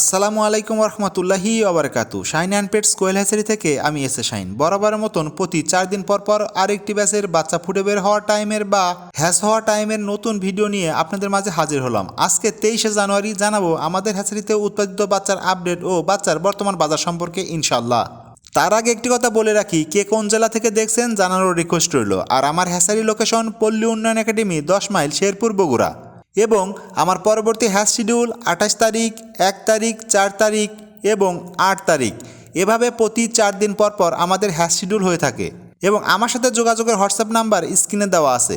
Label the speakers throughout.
Speaker 1: আসসালামু আলাইকুম রহমতুল্লাহি ওবরাকাতু। Shine and pets quail hatchery থেকে আমি এসে শাইন। বরাবরের মতন প্রতি চার দিন পর পর আরেকটি ব্যাচের বাচ্চা ফুটে বের হওয়ার টাইমের বা হ্যাস হওয়া টাইমের নতুন ভিডিও নিয়ে আপনাদের মাঝে হাজির হলাম। আজকে তেইশে জানুয়ারি জানাব আমাদের হ্যাচারিতে উৎপাদিত বাচ্চার আপডেট ও বাচ্চার বর্তমান বাজার সম্পর্কে ইনশাল্লাহ তার আগে একটি কথা বলে রাখি, কে কোন জেলা থেকে দেখছেন জানানোর রিকোয়েস্ট রইল। আর আমার হ্যাসারি লোকেশন পল্লী উন্নয়ন একাডেমি, দশ মাইল শেরপুর, বগুড়া। এবং আমার পরবর্তী হ্যাশ শিডিউল আঠাশ তারিখ, এক তারিখ, চার তারিখ এবং আট তারিখ। এভাবে প্রতি চার দিন পর পর আমাদের হ্যাশ শিডিউল হয়ে থাকে এবং আমার সাথে যোগাযোগের হোয়াটসঅ্যাপ নাম্বার স্ক্রিনে দেওয়া আছে।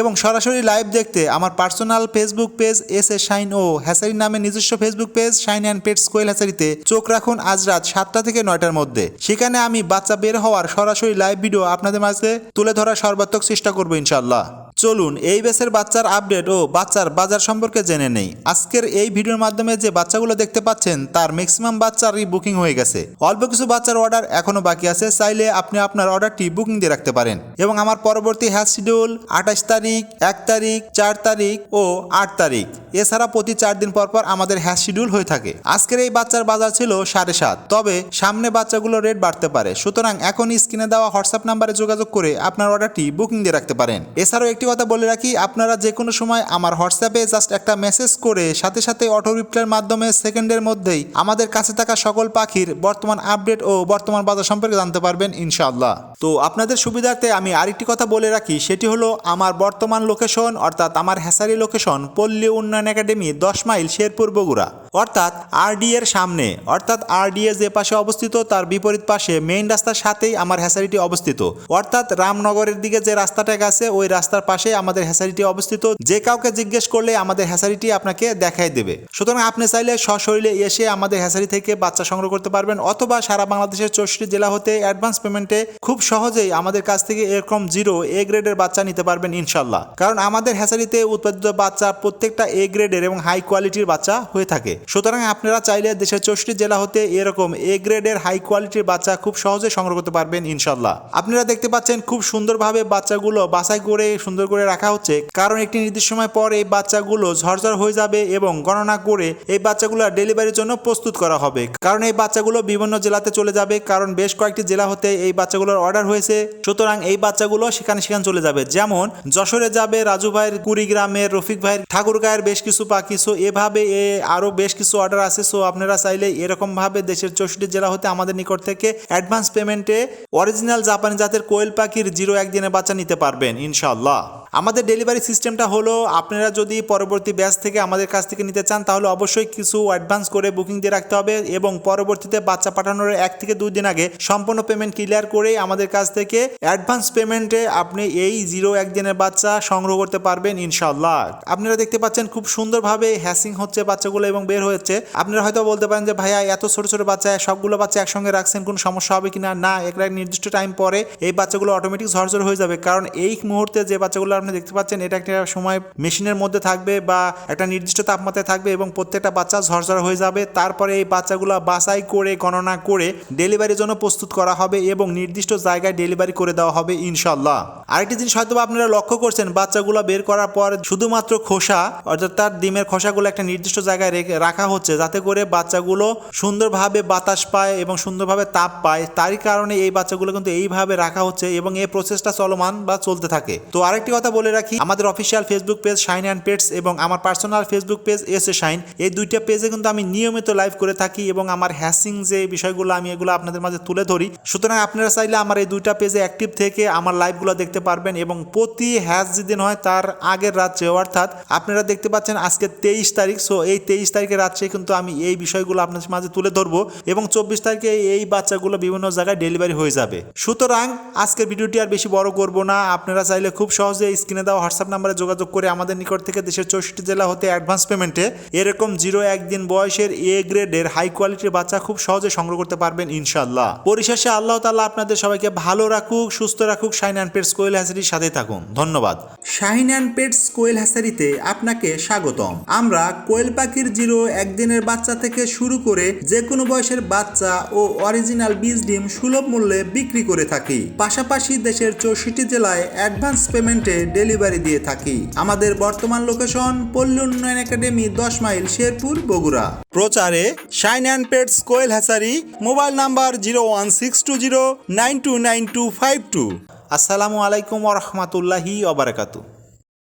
Speaker 1: এবং সরাসরি লাইভ দেখতে আমার personal Facebook page S A Shine O hatchery নামে নিজস্ব Facebook page Shine and pets quail হ্যাসারিতে চোখ রাখুন আজ রাত সাতটা থেকে নয়টার মধ্যে। সেখানে আমি বাচ্চা বের হওয়ার সরাসরি লাইভ ভিডিও আপনাদের মাঝে তুলে ধরার সর্বাত্মক চেষ্টা করব ইনশাল্লাহ চলুন এই বেসের বাচ্চার আপডেট ও বাচ্চার বাজার সম্পর্কে জেনে নেই। আজকের এই ভিডিওর মাধ্যমে যে বাচ্চাগুলো দেখতে পাচ্ছেন, তার ম্যাক্সিমাম বাচ্চারই বুকিং হয়ে গেছে। অল্প কিছু বাচ্চার অর্ডার এখনও বাকি আছে, চাইলে আপনি আপনার অর্ডারটি বুকিং দিয়ে রাখতে পারেন। এবং আমার পরবর্তী হ্যাশ শিডিউল আঠাশ তারিখ, এক তারিখ, চার তারিখ ও আট তারিখ। এছাড়া প্রতি চার দিন পর পর আমাদের হ্যাশ শিডিউল হয়ে থাকে। আজকের এই বাচ্চার বাজার ছিল সাড়ে সাত। তবে সামনে বাচ্চাগুলো রেট বাড়তে পারে। সুতরাং এখন স্ক্রিনে দেওয়া হোয়াটসঅ্যাপ নাম্বারে যোগাযোগ করে আপনার অর্ডারটি বুকিং দিয়ে রাখতে পারেন। এছাড়াও একটি কথা বলে রাখি, আপনারা যে কোনো সময় আমার হোয়াটসঅ্যাপে জাস্ট একটা মেসেজ করে সাথে সাথে অটো রিপ্লাইয়ের মাধ্যমে সেকেন্ডের মধ্যেই আমাদের কাছে থাকা সকল পাখির বর্তমান আপডেট ও বর্তমান বাজার সম্পর্কে জানতে পারবেন ইনশাআল্লাহ। তো আপনাদের সুবিধার্থে আমি আরেকটি কথা বলে রাখি, সেটি হলো আমার বর্তমান লোকেশন অর্থাৎ আমার হ্যাসারি লোকেশন পল্লী উন্নয়ন একাডেমি দশ মাইল শেরপুর বগুড়া। অর্থাৎ আরডি এর সামনে, অর্থাৎ আরডি এর যে পাশে অবস্থিত, তার বিপরীত পাশে মেইন রাস্তার সাথেই আমার হ্যাসারিটি অবস্থিত। অর্থাৎ রামনগরের দিকে যে রাস্তাটা গেছে ওই রাস্তার পাশে আমাদের হ্যাসারিটি অবস্থিত। যে কাউকে জিজ্ঞেস করলে আমাদের হ্যাসারিটি আপনাকে দেখাই দেবে। সুতরাং আপনি চাইলে সশরীরে এসে আমাদের হ্যাসারি থেকে বাচ্চা সংগ্রহ করতে পারবেন, অথবা সারা বাংলাদেশের চৌষট্টি জেলা হতে অ্যাডভান্স পেমেন্টে খুব সহজেই আমাদের কাছ থেকে এরকম জিরো এ গ্রেডের বাচ্চা নিতে পারবেন ইনশাল্লাহ কারণ আমাদের হ্যাসারিতে উৎপাদিত বাচ্চা প্রত্যেকটা এ গ্রেডের এবং হাই কোয়ালিটির বাচ্চা হয়ে থাকে। সুতরাং আপনারা চাইলে দেশের চৌষট্টি জেলা হতে এরকম এ গ্রেডের হাই কোয়ালিটির বাচ্চা খুব সহজে সংগ্রহ করতে পারবেন ইনশাল্লাহ আপনারা দেখতে পাচ্ছেন খুব সুন্দরভাবে বাচ্চাগুলো বাছাই করে, সুন্দর করে রাখা হচ্ছে। কারণ একটি নির্দিষ্ট সময় পর এই বাচ্চাগুলো ঝরঝর হয়ে যাবে এবং গণনা করে এই বাচ্চাগুলো ডেলিভারির জন্য প্রস্তুত করা হবে। কারণ এই বাচ্চাগুলো বিভিন্ন জেলাতে চলে যাবে, কারণ বেশ কয়েকটি জেলা হতে এই বাচ্চাগুলোর অর্ডার হয়েছে। সুতরাং এই বাচ্চাগুলো সেখানে সেখানে চলে যাবে। যেমন যশোরে যাবে রাজু ভাইয়ের, কুড়িগ্রামের, রফিক ভাইয়ের, ঠাকুরগাঁয়ের বেশ কিছু পাখি। সো এভাবে এ আরও বেশ কিছু অর্ডার আছে সো আপনারা চাইলে এরকমভাবে দেশের চৌষট্টি জেলা হতে আমাদের নিকট থেকে অ্যাডভান্স পেমেন্টে অরিজিনাল জাপানি জাতের কোয়েল পাখির জিরো একদিনের বাচ্চা নিতে পারবেন ইনশাল্লাহ আমাদের ডেলিভারি সিস্টেমটা হলো, আপনারা যদি পরবর্তী ব্যাচ থেকে আমাদের কাছ থেকে নিতে চান, তাহলে অবশ্যই কিছু অ্যাডভান্স করে বুকিং দিয়ে রাখতে হবে এবং পরবর্তীতে বাচ্চা পাঠানোর এক থেকে দুই দিন আগে সম্পূর্ণ পেমেন্ট ক্লিয়ার করে আমাদের কাছ থেকে অ্যাডভান্স পেমেন্টে আপনি এই জিরো একদিনের বাচ্চা সংগ্রহ করতে পারবেন ইনশাল্লাহ আপনারা দেখতে পাচ্ছেন খুব সুন্দরভাবে হ্যাসিং হচ্ছে বাচ্চাগুলো এবং বের হচ্ছে আপনারা হয়তো বলতে পারেন যে, ভাইয়া, এত ছোট ছোট বাচ্চা, সবগুলো বাচ্চা একসঙ্গে রাখছেন, কোনো সমস্যা হবে কিনা? না, একটা নির্দিষ্ট টাইম পরে এই বাচ্চাগুলো অটোমেটিক ঝরঝর হয়ে যাবে। কারণ এই মুহূর্তে যে বাচ্চাগুলো আপনি দেখতে পাচ্ছেন, এটা একটা সময় মেশিনের মধ্যে থাকবে বা একটা নির্দিষ্ট তাপমাত্রায় থাকবে এবং প্রত্যেকটা বাচ্চা ঝরঝর হয়ে যাবে। তারপরে এই বাচ্চাগুলো বাছাই করে, গণনা করে ডেলিভারির জন্য প্রস্তুত করা হবে এবং নির্দিষ্ট জায়গায় ডেলিভারি করে দেওয়া হবে ইনশাল্লাহ আরেকটি জিনিস হয়তো আপনারা লক্ষ্য করছেন, বাচ্চাগুলো বের করার পর শুধুমাত্র খোসা, অর্থাৎ তার ডিমের খোসাগুলো একটা নির্দিষ্ট জায়গায় রেখে- রাখা হচ্ছে যাতে করে বাচ্চাগুলো সুন্দরভাবে বাতাস পায় এবং সুন্দরভাবে তাপ পায়। তারই কারণে এই বাচ্চাগুলো কিন্তু এইভাবে রাখা হচ্ছে এবং এই প্রসেসটা চলমান বা চলতে থাকে। তো আরেকটি কথা বলে রাখি, আমাদের official Facebook page Shine and pets এবং আমার personal Facebook page S A Shine এই দুইটা পেজে কিন্তু আমি নিয়মিত লাইভ করে থাকি এবং আমার হ্যাসিং যে বিষয়গুলো আমি এগুলো আপনাদের মাঝে তুলে ধরি। সুতরাং আপনারা চাইলে আমার এই দুইটা পেজে অ্যাক্টিভ থেকে আমার লাইভগুলো দেখতে পারবেন এবং প্রতি হ্যাশ যেদিন হয় তার আগের রাত্রে, অর্থাৎ আপনারা দেখতে পাচ্ছেন আজকে তেইশ তারিখ সো এই তেইশ তারিখের রাত্রে কিন্তু আমি এই বিষয়গুলো আপনাদের মাঝে তুলে ধরবো এবং চব্বিশ তারিখে এই বাচ্চাগুলো বিভিন্ন জায়গায় ডেলিভারি হয়ে যাবে। সুতরাং আজকের ভিডিওটি আর বেশি বড় করব না। আপনারা চাইলে খুব সহজে স্ক্রিনে দেওয়া হোয়াটসঅ্যাপ নাম্বারে যোগাযোগ করে আমাদের নিকট থেকে দেশের চৌষট্টি জেলা হতে অ্যাডভান্স পেমেন্টে এরকম জিরো একদিন বয়সের এ গ্রেডের হাই কোয়ালিটির বাচ্চা খুব সহজে সংগ্রহ করতে পারবেন ইনশাল্লাহ পরিশেষে আল্লাহ তাআলা আপনাদের সবাইকে ভালো রাখুক, সুস্থ রাখুক। শাইন অ্যান্ড পেটস কোয়েল হ্যাসারির সাথে থাকুন। ধন্যবাদ। শাহিন অ্যান্ড পেটস কোয়েল হ্যাসারিতে আপনাকে স্বাগতম। আমরা কোয়েল পাখির জিরো একদিনের বাচ্চা থেকে শুরু করে যে কোনো বয়সের বাচ্চা ও অরিজিনাল বীজ ডিম সুলভ মূল্যে বিক্রি করে থাকি। পাশাপাশি দেশের চৌষট্টি জেলায় অ্যাডভান্স পেমেন্টে ডেলিভারি দিয়ে থাকি। আমাদের বর্তমান লোকেশন পল্লী উন্নয়ন একাডেমি দশ মাইল শেরপুর, বগুড়া। প্রচারে Shine and pets quail hatchery mobile number zero one six two zero nine two nine two five two. আসসালামু আলাইকুম রহমতুল্লাহি ওবরাকাতু